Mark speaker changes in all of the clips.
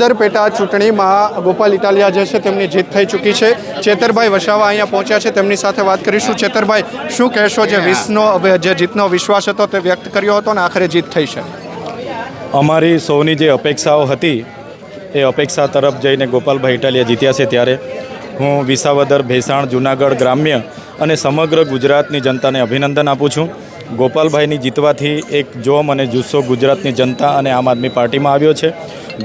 Speaker 1: દર પેટા ચૂંટણીમાં ગોપાલ ઇટાલિયા જે છે તેમની જીત થઈ ચૂકી છે. ચેતરભાઈ વસાવા અહીંયા પહોંચ્યા છે. તેમની સાથે વાત કરીશું. ચેતરભાઈ, શું કહેશો જે વિસનો જે જીતનો વિશ્વાસ હતો તે વ્યક્ત કર્યો હતો અને આખરે જીત થઈ છે?
Speaker 2: અમારી સૌની જે અપેક્ષાઓ હતી, એ અપેક્ષા તરફ જઈને ગોપાલભાઈ ઇટાલિયા જીત્યા છે ત્યારે હું વિસાવદર, ભેસાણ, જુનાગઢ ગ્રામ્ય અને સમગ્ર ગુજરાતની જનતાને અભિનંદન આપું છું. ગોપાલભાઈની જીતવાથી એક જોમ અને જુસ્સો ગુજરાતની જનતા અને આમ આદમી પાર્ટીમાં આવ્યો છે.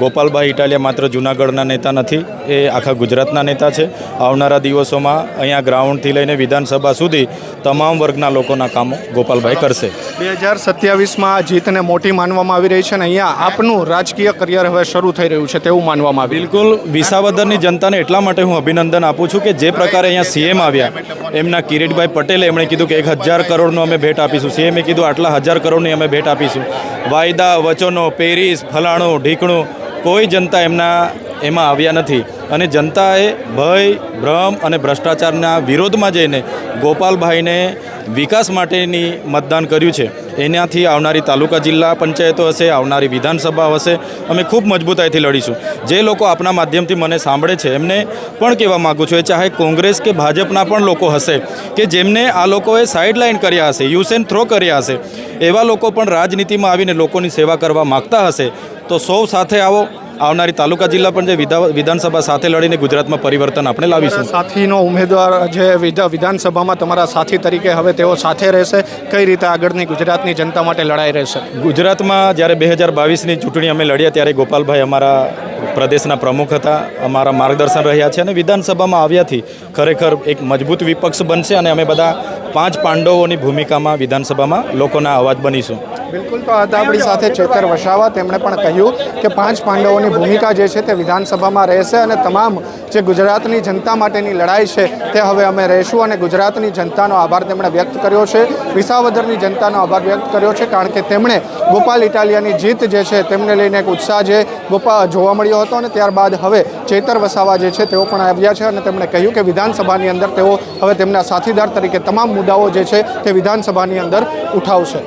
Speaker 2: ગોપાલભાઈ ઇટાલિયા માત્ર જૂનાગઢના નેતા નથી એ આખા ગુજરાતના નેતા છે. આવનારા દિવસોમાં અહીંયા ગ્રાઉન્ડથી લઈને વિધાનસભા સુધી તમામ વર્ગના લોકોના કામો ગોપાલભાઈ કરશે.
Speaker 1: બે હજાર સત્યાવીસમાં આ જીતને મોટી માનવામાં આવી રહી છે અને અહીંયા આપનું રાજકીય કરિયર હવે શરૂ થઈ રહ્યું છે તેવું માનવામાં આવ્યું.
Speaker 2: બિલકુલ વિસાવદરની જનતાને એટલા માટે હું અભિનંદન આપું છું કે જે પ્રકારે અહીંયા સીએમ આવ્યા એમના કિરીટભાઈ પટેલે એમણે કીધું કે એક હજાર કરોડનું અમે ભેટ આપીશું. સીએમે કીધું આટલા હજાર કરોડની અમે ભેટ આપીશું. વાયદા વચનો પેરિસ ફલાણું ઢીકણું કોઈ જનતા એમના એમાં આવ્યા નથી. અને જનતાએ ભય, ભ્રમ અને ભ્રષ્ટાચારના વિરોધમાં જઈને ગોપાલભાઈને વિકાસ માટેની મતદાન કર્યું છે. એનાથી આવનારી તાલુકા જિલ્લા પંચાયતો હશે, આવનારી વિધાનસભા હશે. અમે ખૂબ મજબૂતાઈથી લડીશું. જે લોકો આપના માધ્યમથી મને સાંભળે છે, એમને પણ કહેવા માગું છું, એ ચાહે કોંગ્રેસ કે ભાજપના પણ લોકો હશે, કે જેમને આ લોકોએ સાઇડલાઇન કર્યા હશે યુસેન થ્રો કર્યા હશે. એવા લોકો પણ રાજનીતિમાં આવીને લોકોની સેવા કરવા માગતા હશે. તો સૌ સાથે આવો. આવનારી તાલુકા જિલ્લા પણ જે વિધા- વિધાનસભા સાથે લડીને ગુજરાતમાં પરિવર્તન આપણે લાવીશું.
Speaker 1: સાથીનો ઉમેદવાર જે વિધા- વિધાનસભામાં તમારા સાથી તરીકે હવે તેઓ સાથે રહેશે. કઈ રીતે આગળની ગુજરાતની જનતા માટે લડાઈ રહેશે?
Speaker 2: ગુજરાતમાં જ્યારે બે હજાર બાવીસની ચૂંટણી અમે લડ્યા ત્યારે ગોપાલભાઈ અમારા પ્રદેશના પ્રમુખ હતા અમારા માર્ગદર્શન રહ્યા છે અને વિધાનસભામાં આવ્યાથી ખરેખર એક મજબૂત વિપક્ષ બનશે અને અમે બધા પાંચ પાંડવોની ભૂમિકામાં વિધાનસભામાં લોકોના અવાજ બનીશું.
Speaker 1: બિલકુલ, તો હતા આપણી સાથે ચેતર વસાવા તેમણે પણ કહ્યું કે પાંચ પાંડવોની ભૂમિકા જે છે તે વિધાનસભામાં રહેશે અને તમામ જે ગુજરાતની જનતા માટેની લડાઈ છે તે હવે અમે રહેશું અને ગુજરાતની જનતાનો આભાર તેમણે વ્યક્ત કર્યો છે. વિસાવદરની જનતાનો આભાર વ્યક્ત કર્યો છે કારણ કે તેમણે ગોપાલ ઇટાલિયાની જીત જે છે તેમને લઈને એક ઉત્સાહ જે ગોપા જોવા મળ્યો હતો અને ત્યારબાદ હવે ચેતર વસાવા જે છે તેઓ પણ આવ્યા છે અને તેમણે કહ્યું કે વિધાનસભાની અંદર તેઓ હવે તેમના સાથીદાર તરીકે તમામ મુદ્દાઓ જે છે તે વિધાનસભાની અંદર ઉઠાવશે.